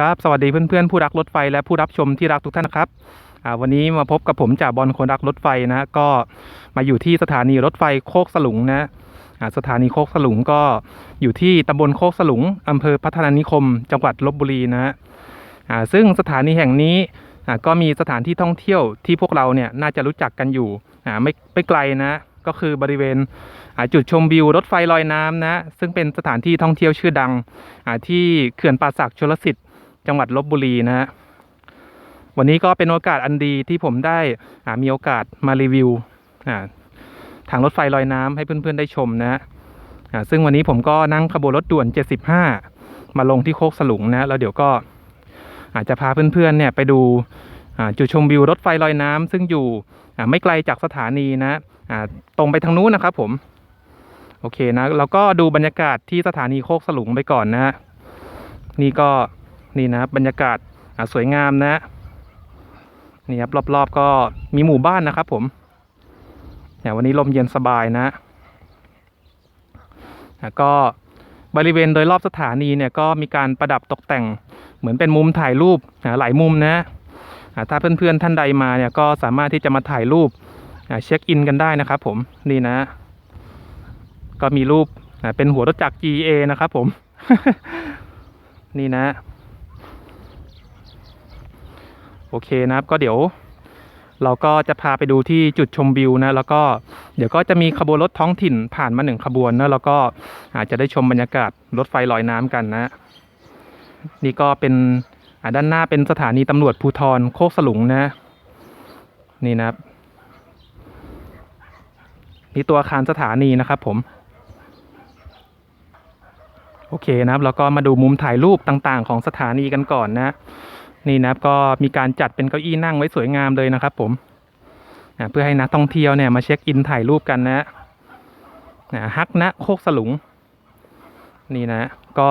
ครับ สวัสดีเพื่อนๆ ผู้รักรถไฟและผู้รับชมที่รักทุกท่านนะครับวันนี้มาพบกับผมจ่าบอลคนรักรถไฟนะก็มาอยู่ที่สถานีรถไฟโคกสลุงนะสถานีโคกสลุงก็อยู่ที่ตำบลโคกสลุงอำเภอพัฒนานิคม จังหวัดลบบุรีนะอ่าซึ่งสถานีแห่งนี้ก็มีสถานที่ท่องเที่ยวที่พวกเราเนี่ยน่าจะรู้จักกันอยู่ไม่ไม่ไกลนะก็คือบริเวณจุดชมวิวรถไฟลอยน้ำนะซึ่งเป็นสถานที่ท่องเที่ยวชื่อดังที่เขื่อนป่าสักชลสิทธิ์ จังหวัดลบบุรีนะฮะวันนี้ก็เป็นโอกาสอันดีที่ผมได้อ่ามีโอกาสมารีวิวอ่าทางรถไฟลอยน้ำให้เพื่อนๆได้ชมนะฮะอ่าซึ่งวันนี้ผมก็นั่งขบวนรถด่วน 75 มาลงที่โคกสลุงนะแล้วเดี๋ยวก็อาจจะพาเพื่อนๆเนี่ยไปดูอ่าจุดชมวิวรถไฟลอยน้ำซึ่งอยู่อ่าไม่ไกลจากสถานีนะอ่าตรงไปทางนู้นนะครับผมโอเคนะเราก็ดูบรรยากาศที่สถานีโคกสลุงไปก่อนนะฮะนี่ก็ นี่นะบรรยากาศสวยงามนะนี่ครับรอบๆก็มีหมู่บ้านนะครับ ผมเนี่ยวันนี้ลมเย็นสบายนะแล้วก็บริเวณโดยรอบสถานีเนี่ยก็มีการประดับตกแต่งเหมือนเป็นมุมถ่ายรูปอะหลายมุมนะอะถ้าเพื่อนๆท่านใดมาเนี่ยก็สามารถที่จะมาถ่ายรูปเช็คอินกันได้นะครับ ผมนี่นะ ก็มีรูปเป็นหัวรถจักร GA นะครับ ผม นี่นะ โอเคนะครับก็เดี๋ยว เราก็จะพาไปดูที่จุดชมวิวนะแล้วก็เดี๋ยวก็จะมีขบวนรถท้องถิ่นผ่านมาหนึ่งขบวนนะแล้วก็อาจจะได้ชมบรรยากาศรถไฟลอยน้ำกันนะ นี่ก็เป็นด้านหน้าเป็นสถานีตำรวจภูทรโคกสลุงนะ นี่นะครับนี่ตัวอาคารสถานีนะครับผมโอเคนะครับแล้วก็มาดูมุมถ่ายรูปต่างๆ ของสถานีกันก่อนนะ นี่นะก็มีการจัดเป็นเก้าอี้นั่งไว้สวยงามเลยนะครับ ผมเพื่อให้นักท่องเที่ยวเนี่ยมาเช็คอินถ่ายรูปกันนะนะฮักนะโคกสลุง นี่นะ ก็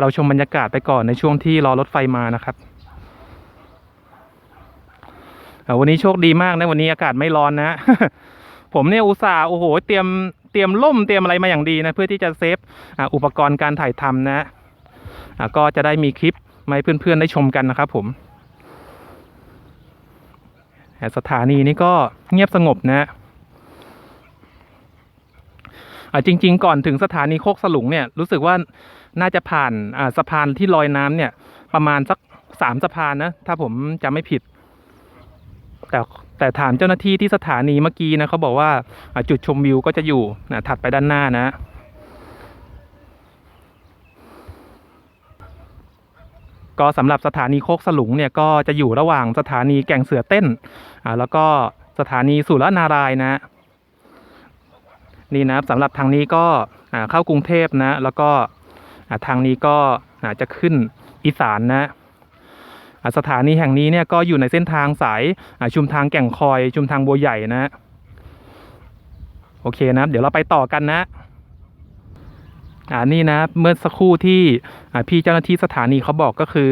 เราชมบรรยากาศไปก่อนในช่วงที่รอรถไฟมานะครับวันนี้โชคดีมากนะวันนี้อากาศไม่ร้อนนะ ผมเนี่ยอุตส่าห์โอ้โหเตรียมเตรียมล่มเตรียมอะไรมาอย่างดีนะเพื่อที่จะเซฟอ,อุปกรณ์การถ่ายทำนะก็จะได้มีคลิป มาให้เพื่อนๆได้ชมกันนะครับผมแสถานีนี้ก็เงียบสงบนะอ่าจริง ๆ ก่อนถึงสถานีโคกสลุงเนี่ยรู้สึกว่าน่าจะผ่านอ่าสะพานที่ลอยน้ำเนี่ย ประมาณสักสามสะพานนะถ้าผมจำไม่ผิด แต่แต่ถามเจ้าหน้าที่ที่สถานีเมื่อกี้นะเขาบอกว่าอ่าจุดชมวิวก็จะอยู่นะถัดไปด้านหน้านะ ก็สำหรับสถานีโคกสลุงเนี่ยก็จะอยู่ระหว่างสถานีแก่งเสือเต้นอ่าแล้วก็สถานีสุรนารายนะนี่นะครับสำหรับทางนี้ก็อ่าเข้ากรุงเทพนะ แล้วก็อ่าทางนี้ก็อ่าจะขึ้นอีสานนะอ่าสถานีแห่งนี้เนี่ยก็อยู่ในเส้นทางสายอ่าชุมทางแก่งคอย ชุมทางบัวใหญ่นะ โอเคนะ เดี๋ยวเราไปต่อกันนะ อ่านี่นะเมื่อสักครู่ที่อ่าพี่เจ้าหน้าที่สถานีเขาบอกก็คือ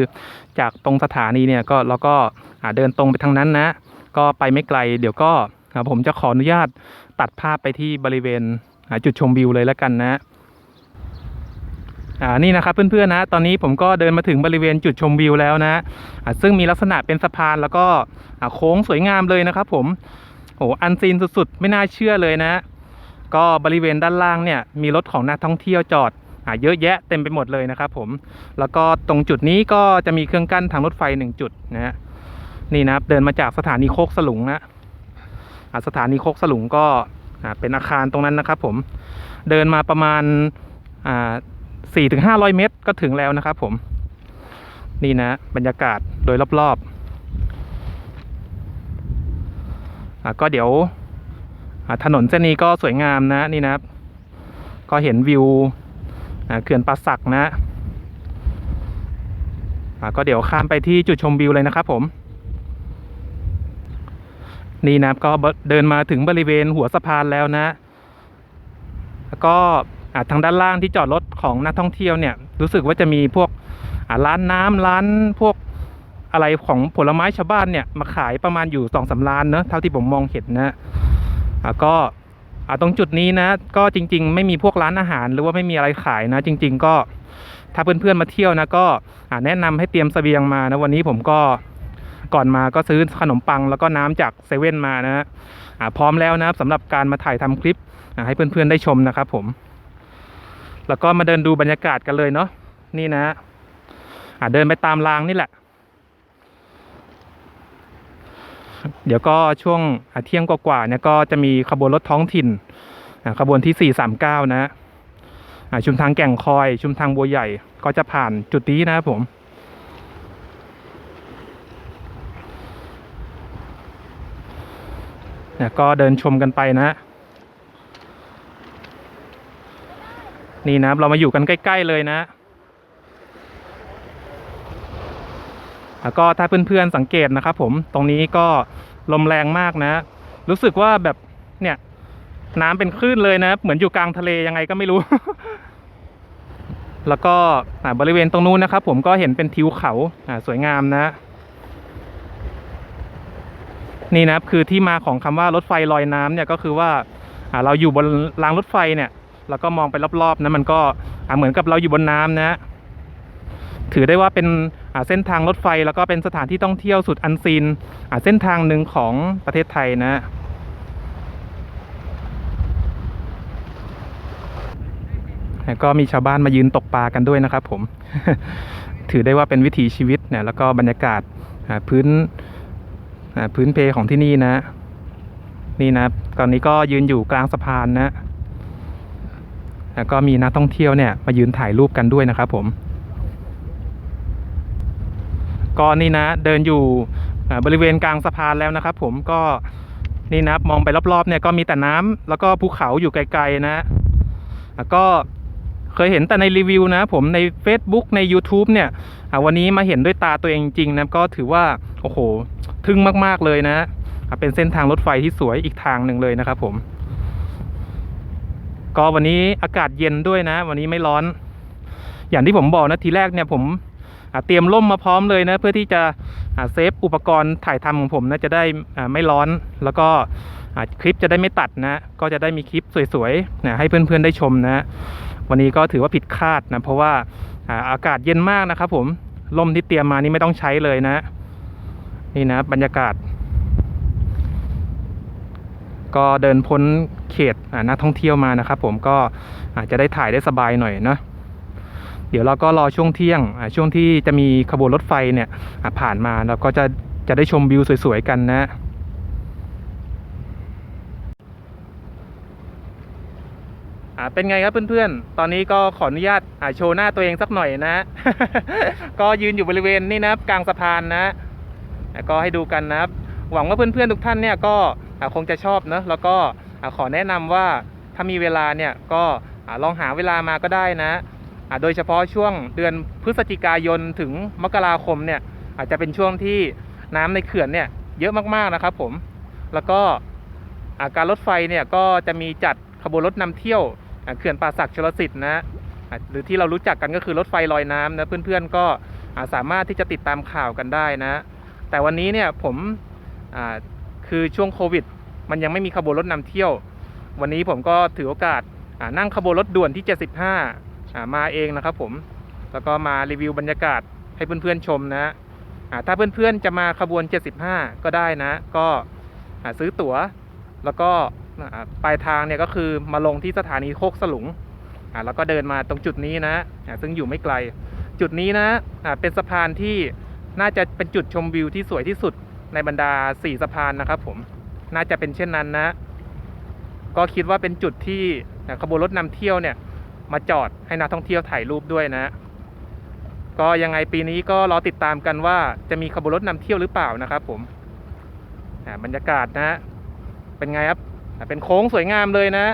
จากตรงสถานีเนี่ยก็เราก็อ่าเดินตรงไปทางนั้นนะ ก็ไปไม่ไกล เดี๋ยวก็ผมจะขออนุญาตตัดภาพไปที่บริเวณจุดชมวิวเลยแล้วกันนะอ่านี่นะครับเพื่อนๆนะตอนนี้ผมก็เดินมาถึงบริเวณจุดชมวิวแล้วนะอ่าซึ่งมีลักษณะเป็นสะพานแล้วก็อ่าโค้งสวยงามเลยนะครับผมโอ้อันซีนสุดๆ ไม่น่าเชื่อเลยนะ ก็บริเวณด้านล่างเนี่ยมีรถของนักท่องเที่ยวจอดอ่าเยอะแยะเต็มไปหมดเลยนะครับผม แล้วก็ตรงจุดนี้ก็จะมีเครื่องกั้นทางรถไฟหนึ่งจุดนะฮะนี่นะครับเดินมาจากสถานีโคกสลุงนะสถานีโคกสลุงก็เป็นอาคารตรงนั้นนะครับผมเดินมาประมาณสี่ถึงห้าร้อยเมตรก็ถึงแล้วนะครับผมนี่นะบรรยากาศโดยรอบๆก็เดี๋ยว ถนนเส้นนี้ก็สวยงามนะนี่นะครับ ก็เห็นวิวเขื่อนป่าสักนะก็เดี๋ยวข้ามไปที่จุดชมวิวเลยนะครับผม นี่นะครับก็เดินมาถึงบริเวณหัวสะพานแล้วนะ แล้วก็ทางด้านล่างที่จอดรถของนักท่องเที่ยวเนี่ย รู้สึกว่าจะมีพวกร้านน้ำร้านพวกอะไรของผลไม้ชาวบ้านเนี่ยมาขายประมาณอยู่สองสาร้านเนอะเท่าที่ผมมองเห็นนะ ก็ตรงจุดนี้นะ ก็จริง ๆ ไม่มีพวกร้านอาหาร หรือว่าไม่มีอะไรขายนะ จริง ๆ ก็ถ้าเพื่อนๆมาเที่ยวนะก็แนะนำให้เตรียมเสบียงมานะวันนี้ผมก็ก่อนมาก็ซื้อขนมปังแล้วก็น้ำจากเซเว่นมานะอ่าพร้อมแล้วนะครับสำหรับการมาถ่ายทำคลิปให้เพื่อนๆได้ชมนะครับผม แล้วก็มาเดินดูบรรยากาศกันเลยเนาะนี่นะอ่าเดินไปตามรางนี่แหละ เดี๋ยวก็ช่วงเที่ยงกว่าๆเนี่ยก็จะมีขบวนรถท้องถิ่นขบวนที่ 439 นะชุมทางแก่งคอย ชุมทางบัวใหญ่ก็จะผ่านจุดนี้นะครับผมเนี่ยก็เดินชมกันไปนะ นี่นะเรามาอยู่กันใกล้ ๆ เลยนะ แล้วก็ถ้าเพื่อนๆสังเกตนะครับผมตรงนี้ก็ลมแรงมากนะ รู้สึกว่าแบบเนี่ยน้ำเป็นคลื่นเลยนะ เหมือนอยู่กลางทะเลยังไงก็ไม่รู้ แล้วก็บริเวณตรงนู้นนะครับ ผมก็เห็นเป็นทิวเขาสวยงามนะ นี่นะครับคือที่มาของคำว่ารถไฟลอยน้ำเนี่ยก็คือว่าเราอยู่บนรางรถไฟเนี่ยแล้วก็มองไปรอบๆนะมันก็เหมือนกับเราอยู่บนน้ำนะ ถือได้ว่าเป็น เส้นทางรถไฟแล้วก็เป็นสถานที่ท่องเที่ยวสุดอันซีนเส้นทางหนึ่งของประเทศไทยนะแล้วก็มีชาวบ้านมายืนตกปลากันด้วยนะครับ ผม ถือได้ว่าเป็นวิถีชีวิตเนี่ยแล้วก็บรรยากาศพื้นพื้นเพของที่นี่นะ นี่นะ ตอนนี้ก็ยืนอยู่กลางสะพานนะแล้วก็มีนักท่องเที่ยวเนี่ยมายืนถ่ายรูปกันด้วยนะครับผม ก็นี่นะเดินอยู่บริเวณกลางสะพานแล้วนะครับ ผมก็นี่นะมองไปรอบๆเนี่ยก็มีแต่น้ำแล้วก็ภูเขาอยู่ไกลๆนะก็เคยเห็นแต่ในรีวิวนะ ผมใน Facebook ใน YouTube เนี่ยวันนี้มาเห็นด้วยตาตัวเองจริงนะก็ถือว่าโอ้โหทึ่งมากๆเลยนะเป็นเส้นทางรถไฟที่สวยอีกทางหนึ่งเลยนะครับ ผม ก็วันนี้อากาศเย็นด้วยนะ วันนี้ไม่ร้อน อย่างที่ผมบอกนะทีแรกเนี่ยผม เตรียมร่มมาพร้อมเลยนะเพื่อที่จะเซฟอุปกรณ์ถ่ายทำของผมนะจะได้ไม่ร้อนแล้วก็คลิปจะได้ไม่ตัดนะก็จะได้มีคลิปสวยๆนะให้เพื่อนๆได้ชมนะวันนี้ก็ถือว่าผิดคาดนะเพราะว่าอากาศเย็นมากนะครับผมร่มที่เตรียมมานี่ไม่ต้องใช้เลยนะ นี่นะบรรยากาศ ก็เดินพ้นเขตนักท่องเที่ยวมานะครับผมก็อาจจะได้ถ่ายได้สบายหน่อยนะ เดี๋ยวเราก็รอช่วงเที่ยงช่วงที่จะมีขบวนรถไฟเนี่ยผ่านมาเราก็จะจะได้ชมวิวสวยๆกันนะเป็นไงครับเพื่อนๆ ตอนนี้ก็ขออนุญาตโชว์หน้าตัวเองสักหน่อยนะ ก็ยืนอยู่บริเวณนี่นะกลางสะพานนะ ก็ให้ดูกันนะครับ หวังว่าเพื่อนๆทุกท่านเนี่ยก็คงจะชอบเนอะแล้วก็ขอแนะนำว่าถ้ามีเวลาเนี่ยก็ลองหาเวลามาก็ได้นะ โดยเฉพาะช่วงเดือนพฤศจิกายนถึงมกราคมเนี่ยอาจจะเป็นช่วงที่น้ำในเขื่อนเนี่ยเยอะมากๆนะครับผมแล้วก็าการรถไฟเนี่ยก็จะมีจัดขบวนรถนำเที่ยวเขื่อนป่าสักชลสิทธิ์นะหรือที่เรารู้จักกันก็คือรถไฟลอยน้ำนะเพื่อนๆก็อ่าสามารถที่จะติดตามข่าวกันได้นะ แต่วันนี้เนี่ยผมคือช่วงโควิด มันยังไม่มีขบวนรถนำเที่ยว วันนี้ผมก็ถือโอกาสนั่งขบวนรถด่วนที่ 75อ่า มาเองนะครับผมแล้วก็มารีวิวบรรยากาศให้เพื่อนๆชมนะถ้าเพื่อนๆจะมาขบวน 75 ก็ได้นะ ก็ซื้อตั๋ว แล้วก็ปลายทางเนี่ยก็คือมาลงที่สถานีโคกสลุงแล้วก็เดินมาตรงจุดนี้นะซึ่งอยู่ไม่ไกล จุดนี้นะเป็นสะพานที่น่าจะเป็นจุดชมวิวที่สวยที่สุดในบรรดา 4 สะพานนะครับผมน่าจะเป็นเช่นนั้นนะ ก็คิดว่าเป็นจุดที่ขบวนรถนำเที่ยวเนี่ย มาจอดให้นักท่องเที่ยวถ่ายรูปด้วยนะ ก็ยังไงปีนี้ก็รอติดตามกันว่าจะมีขบวนรถนำเที่ยวหรือเปล่านะครับ ผมบรรยากาศนะ เป็นไงครับเป็นโค้งสวยงามเลยนะ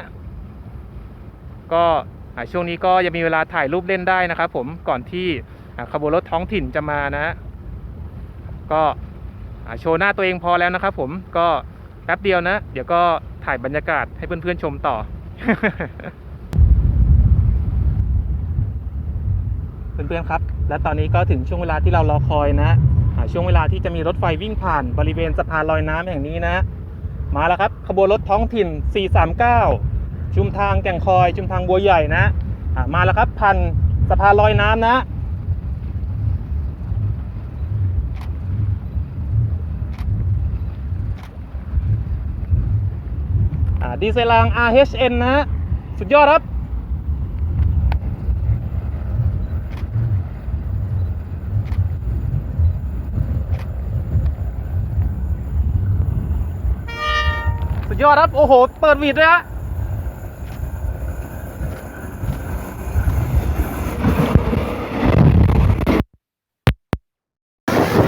ก็ช่วงนี้ก็ยังมีเวลาถ่ายรูปเล่นได้นะครับ ผมก่อนที่ขบวนรถท้องถิ่นจะมานะ ก็โชว์หน้าตัวเองพอแล้วนะครับ ผมก็แป๊บเดียวนะ เดี๋ยวก็ถ่ายบรรยากาศให้เพื่อนๆชมต่อ เพื่อนๆครับ และตอนนี้ก็ถึงช่วงเวลาที่เรารอคอยนะอ่าช่วงเวลาที่จะมีรถไฟวิ่งผ่านบริเวณสะพานลอยน้ำแห่งนี้นะ มาแล้วครับ ขบวนรถท้องถิ่น 439 ชุมทางแก่งคอย ชุมทางบัวใหญ่นะมาแล้วครับพันสะพานลอยน้ำนะดีเซลาง RHN นะฮะสุดยอดครับ ดยอดครับ โอ้โห เปิดวีดเลยฮะ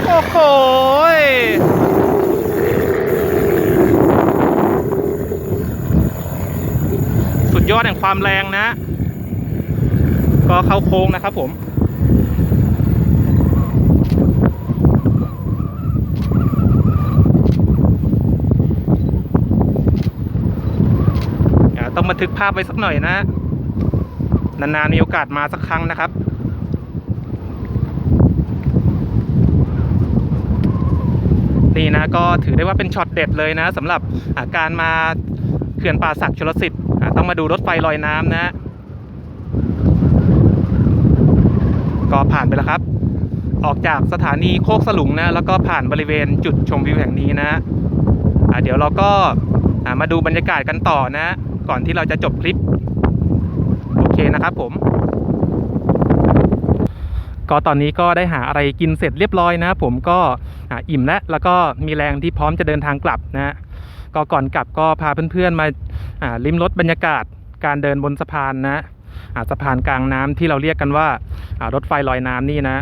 โอ้โหสุดยอดแห่งความแรงนะ ก็เข้าโค้งนะครับผม อ่าต้อง บันทึกภาพไว้สักหน่อยนะ นานๆมีโอกาสมาสักครั้งนะครับนี่นะก็ถือได้ว่าเป็นช็อตเด็ดเลยนะสำหรับาการมาเขื่อนป่าศักชลสิทธิ์ต้องมาดูรถไฟลอยน้ำนะ ก็ผ่านไปแล้วครับ ออกจากสถานีโคกสลุงนะ แล้วก็ผ่านบริเวณจุดชมวิวแห่งนี้นะอ่าเดี๋ยวเราก็มาดูบรรยากาศกันต่อนะ ก่อนที่เราจะจบคลิป โอเคนะครับผม ก็ตอนนี้ก็ได้หาอะไรกินเสร็จเรียบร้อยนะ ผมก็อิ่มแล้วแล้วก็มีแรงที่พร้อมจะเดินทางกลับนะก็ก่อนกลับก็พาเพื่อนๆมาลิ้มรสบรรยากาศการเดินบนสะพานนะสะพานกลางน้ำที่เราเรียกกันว่ารถไฟลอยน้ำนี่นะ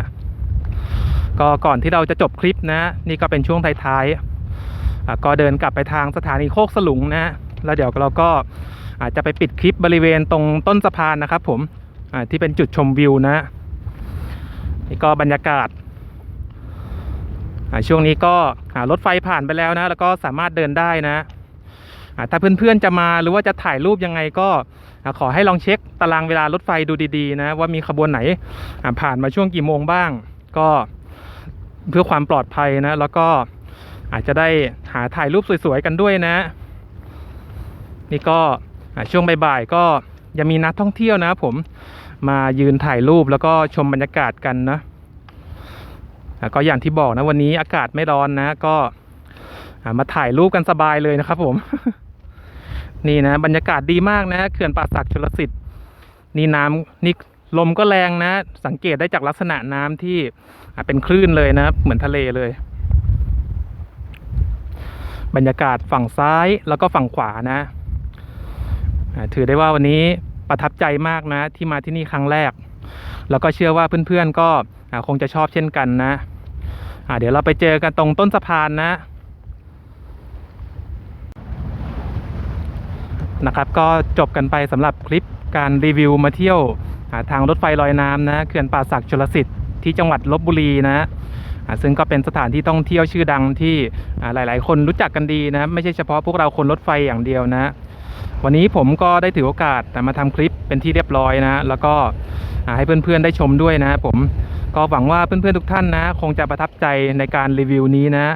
ก็ก่อนที่เราจะจบคลิปนะ นี่ก็เป็นช่วงท้ายๆก็เดินกลับไปทางสถานีโคกสลุงนะ แล้วเดี๋ยวเราก็อาจจะไปปิดคลิปบริเวณตรงต้นสะพานนะครับ ผมที่เป็นจุดชมวิวนะนี่ก็บรรยากาศช่วงนี้ก็รถไฟผ่านไปแล้วนะ แล้วก็สามารถเดินได้นะถ้าเพื่อนๆจะมาหรือว่าจะถ่ายรูปยังไงก็ขอให้ลองเช็คตารางเวลารถไฟดูดีๆ นะ ว่ามีขบวนไหนผ่านมาช่วงกี่โมงบ้าง ก็เพื่อความปลอดภัยนะ แล้วก็อาจจะได้หาถ่ายรูปสวยๆกันด้วยนะ นี่ก็ช่วงบ่ายๆก็ยังมีนักท่องเที่ยวนะผมมายืนถ่ายรูปแล้วก็ชมบรรยากาศกันนะก็อย่างที่บอกนะวันนี้อากาศไม่ร้อนนะ ก็มาถ่ายรูปกันสบายเลยนะครับผม นี่นะ บรรยากาศดีมากนะเขื่อนป่าศักชลสิทธิ์นี่น้ำนี่ลมก็แรงนะ สังเกตได้จากลักษณะน้ำที่เป็นคลื่นเลยนะ เหมือนทะเลเลย บรรยากาศฝั่งซ้ายแล้วก็ฝั่งขวานะ ถือได้ว่าวันนี้ประทับใจมากนะที่มาที่นี่ครั้งแรก แล้วก็เชื่อว่าเพื่อนๆก็คงจะชอบเช่นกันนะเดี๋ยวเราไปเจอกันตรงต้นสะพานนะนะครับก็จบกันไปสำหรับคลิปการรีวิวมาเที่ยวทางรถไฟลอยน้ำนะเขื่อนป่าศักดิ์ชลสิทธิ์ที่จังหวัดลบบุรีนะซึ่งก็เป็นสถานที่ท่องเที่ยวชื่อดังที่หลาย ๆ คนรู้จักกันดีนะไม่ใช่เฉพาะพวกเราคนรถไฟอย่างเดียวนะ วันนี้ผมก็ได้ถือโอกาสแต่มาทำคลิปเป็นที่เรียบร้อยนะ แล้วก็ให้เพื่อนๆได้ชมด้วยนะผมก็หวังว่าเพื่อนๆทุกท่านนะ คงจะประทับใจในการรีวิวนี้นะ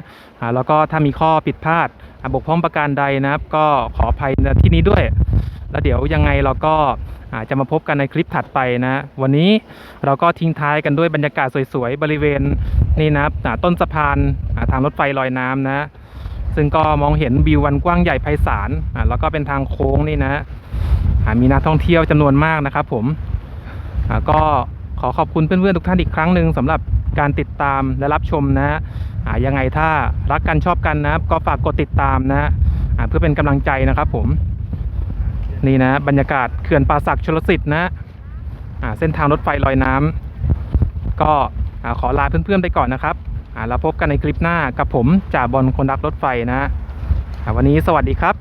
แล้วก็ถ้ามีข้อผิดพลาดบกพร่องประการใดนะครับ ก็ขออภัยในที่นี้ด้วย แล้วเดี๋ยวยังไงเราก็อาจจะมาพบกันในคลิปถัดไปนะ วันนี้เราก็ทิ้งท้ายกันด้วยบรรยากาศสวยๆ บริเวณนี่นะต้นสะพานทางรถไฟลอยน้ำนะ ซึ่งก็มองเห็นวิววันกว้างใหญ่ไพศาลอ่าแล้วก็เป็นทางโค้งนี่นะอ่ามีนักท่องเที่ยวจำนวนมากนะครับ ผมอ่าก็ขอขอบคุณเพื่อนๆทุกท่านอีกครั้งหนึ่งสำหรับการติดตามและรับชมนะอ่ายังไงถ้ารักกันชอบกันนะครับก็ฝากกดติดตามนะอ่าเพื่อเป็นกำลังใจนะครับ ผมนี่นะบรรยากาศเขื่อนป่าศักดิ์ชลสิทธิ์นะอ่าเส้นทางรถไฟลอยน้ำก็อ่าขอลาเพื่อนๆไปก่อนนะครับ เราพบกันในคลิปหน้ากับผมจ่าบอลคนรักรถไฟนะวันนี้สวัสดีครับ